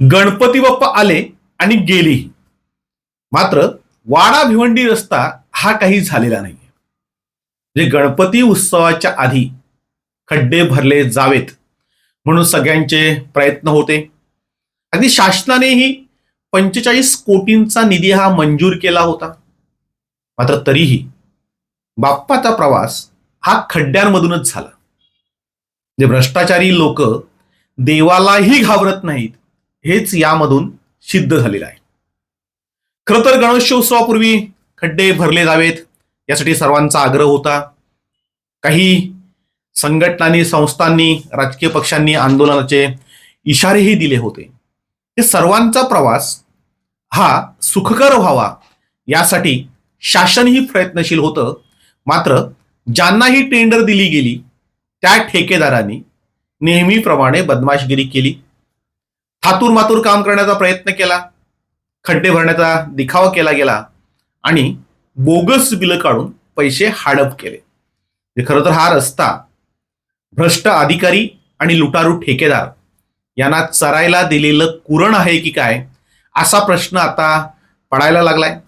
गणपती बाप्पा आले आणि गेलेही मात्र वाडा भिवंडी रस्ता हा काही झालेला नाही म्हणजे गणपती उत्सवाच्या आधी खड्डे भरले जावेत म्हणून सगळ्यांचे प्रयत्न होते. अगदी शासनानेही पंचेचाळीस कोटींचा निधी हा मंजूर केला होता. मात्र तरीही बाप्पाचा प्रवास हा खड्ड्यांमधूनच झाला. जे भ्रष्टाचारी लोक देवालाही घाबरत नाहीत हेच यामधून सिद्ध झालेलं आहे. खरं तर गणेशोत्सवापूर्वी खड्डे भरले जावेत यासाठी सर्वांचा आग्रह होता. काही संघटनांनी संस्थांनी राजकीय पक्षांनी आंदोलनाचे इशारेही दिले होते. हे सर्वांचा प्रवास हा सुखकर व्हावा यासाठी शासनही प्रयत्नशील होतं. मात्र ज्यांनाही टेंडर दिली गेली त्या ठेकेदारांनी नेहमीप्रमाणे बदमाशगिरी केली. थातूर मातूर काम करण्याचा प्रयत्न केला खड्डे भरण्याचा दिखावा केला गेला आणि बोगस बिलं काढून पैसे हाडप केले. म्हणजे खरं तर हा रस्ता भ्रष्ट अधिकारी आणि लुटारू ठेकेदार यांना चरायला दिलेलं कुरण आहे की काय असा प्रश्न आता पडायला लागलाय.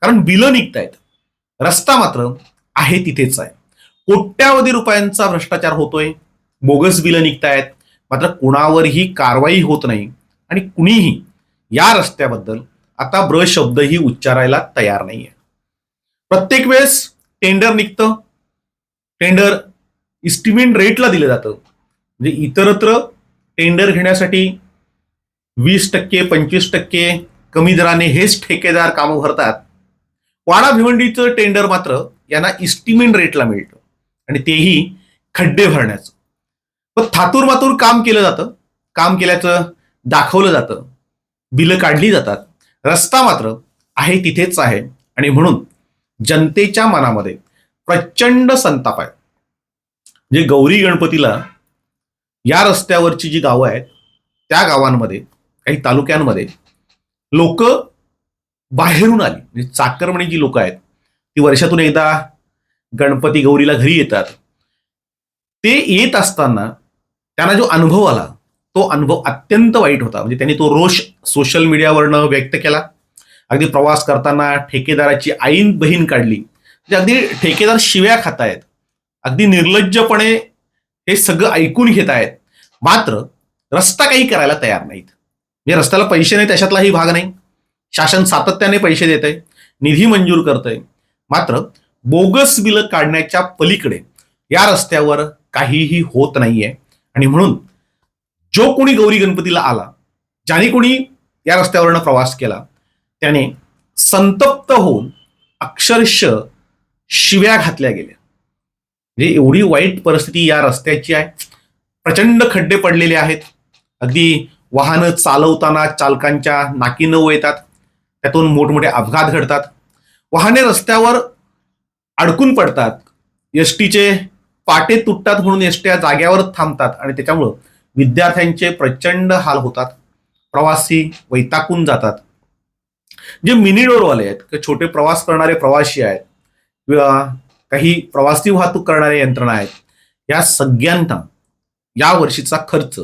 कारण बिलं निघतायत. रस्ता मात्र आहे तिथेच आहे. कोट्यावधी रुपयांचा भ्रष्टाचार होतोय. बोगस बिलं निघतायत. मात्र कुणावरही कारवाई होत नाही. आणि कुणीही या रस्त्याबद्दल आता ब्र शब्दही उच्चारायला तयार नाहीये. प्रत्येक वेळेस टेंडर निघतं. टेंडर इस्टिमेट रेटला दिलं जातं. म्हणजे इतरत्र टेंडर घेण्यासाठी वीस टक्के पंचवीस टक्के कमी दराने हेच ठेकेदार कामं भरतात. वाडा भिवंडीचं टेंडर मात्र यांना इस्टिमेट रेटला मिळतं. आणि तेही खड्डे भरण्याचं. पण थातूर मातूर काम केलं जातं. काम केल्याचं दाखवलं जातं. बिलं काढली जातात. रस्ता मात्र आहे तिथेच आहे. आणि म्हणून जनतेच्या मनामध्ये प्रचंड संताप आहे. जे गौरी गणपतीला या रस्त्यावरची जी गावं आहेत त्या गावांमध्ये काही तालुक्यांमध्ये लोक बाहेरून आली. म्हणजे चाकरमणी जी लोक आहेत ती वर्षातून एकदा गणपती गौरीला घरी येतात. ते येत असताना त्यांना जो अनुभव आला तो अनुभव अत्यंत वाईट होता. म्हणजे त्यांनी तो रोष सोशल मीडियावरनं व्यक्त केला. अगदी प्रवास करताना ठेकेदाराची आईन बहीण काढली. म्हणजे अगदी ठेकेदार शिव्या खातायत. अगदी निर्लज्जपणे हे सगळं ऐकून घेत आहेत मात्र रस्ता काही करायला तयार नाहीत. म्हणजे रस्त्याला पैसे नाही त्याच्यातलाही भाग नाही. शासन सातत्याने पैसे देत आहे निधी मंजूर करतंय. मात्र बोगस बिलं काढण्याच्या पलीकडे या रस्त्यावर काहीही होत नाहीये. आणि म्हणून जो कोणी गौरी गणपतीला आला ज्याने कोणी या रस्त्यावरनं प्रवास केला त्याने संतप्त होऊन अक्षरश शिव्या घातल्या गेल्या. म्हणजे एवढी वाईट परिस्थिती या रस्त्याची आहे. प्रचंड खड्डे पडलेले आहेत. अगदी वाहनं चालवताना चालकांच्या नाकी नऊ येतात. त्यातून मोठमोठे अपघात घडतात. वाहने रस्त्यावर अडकून पडतात. एस टीचे पाटे तुटतात म्हणून एस या जाग्यावर थांबतात आणि त्याच्यामुळं विद्यार्थ्यांचे प्रचंड हाल होतात. प्रवासी वैताकून जातात. जे मिनी डोरवाले आहेत किंवा छोटे प्रवास करणारे प्रवासी आहेत किंवा काही प्रवासी वाहतूक करणाऱ्या यंत्रणा आहेत या सगळ्यांना या वर्षीचा खर्च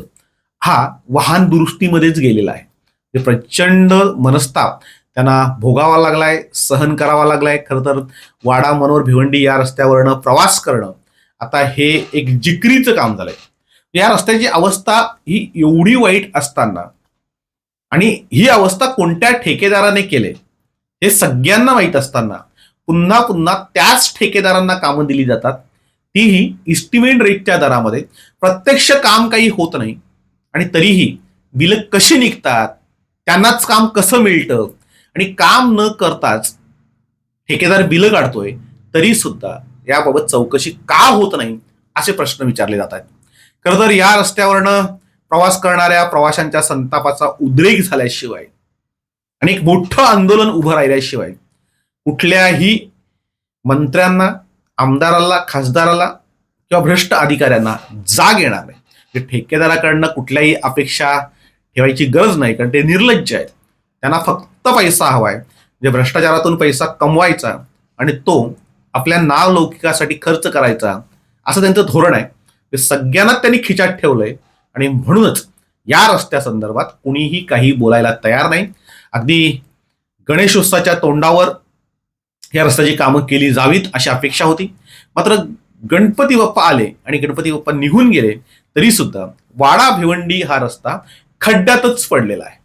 हा वाहन दुरुस्तीमध्येच गेलेला आहे. प्रचंड मनस्ताप त्यांना भोगावा लागलाय सहन करावा लागलाय. खरं तर वाडा मनोर भिवंडी या रस्त्यावरनं प्रवास करणं आता हे एक जिकरीचं काम झालंय. या रस्त्याची अवस्था ही एवढी वाईट असताना आणि ही अवस्था कोणत्या ठेकेदाराने केले हे सगळ्यांना माहीत असताना पुन्हा पुन्हा त्याच ठेकेदारांना कामं दिली जातात तीही इस्टिमेट रेटच्या दरामध्ये. प्रत्यक्ष काम काही होत नाही आणि तरीही बिलं कशी निघतात त्यांनाच काम कसं मिळतं आणि काम न करताच ठेकेदार बिलं काढतोय तरी सुद्धा याबाबत चौकशी का होत नाही असे प्रश्न विचारले जात आहेत. खरं तर या रस्त्यावरनं प्रवास करणाऱ्या प्रवाशांच्या संतापाचा उद्रेक झाल्याशिवाय आणि एक मोठं आंदोलन उभं राहिल्याशिवाय कुठल्याही मंत्र्यांना आमदाराला खासदाराला किंवा भ्रष्ट अधिकाऱ्यांना जाग येणार नाही. ठेकेदाराकडनं कुठल्याही अपेक्षा ठेवायची गरज नाही कारण ते निर्लज्ज आहेत. त्यांना फक्त पैसा हवाय. म्हणजे भ्रष्टाचारातून पैसा कमवायचा आणि तो आपल्या नावलौकिकासाठी खर्च करायचा असं त्यांचं धोरण आहे. ते सगळ्यांना त्यांनी खिचात ठेवलंय. आणि म्हणूनच या रस्त्यासंदर्भात कुणीही काही बोलायला तयार नाही. अगदी गणेशोत्सवाच्या तोंडावर या रस्त्याची कामं केली जावीत अशी अपेक्षा होती. मात्र गणपती बाप्पा आले आणि गणपती बाप्पा निघून गेले तरी सुद्धा वाडा भिवंडी हा रस्ता खड्ड्यातच पडलेला आहे.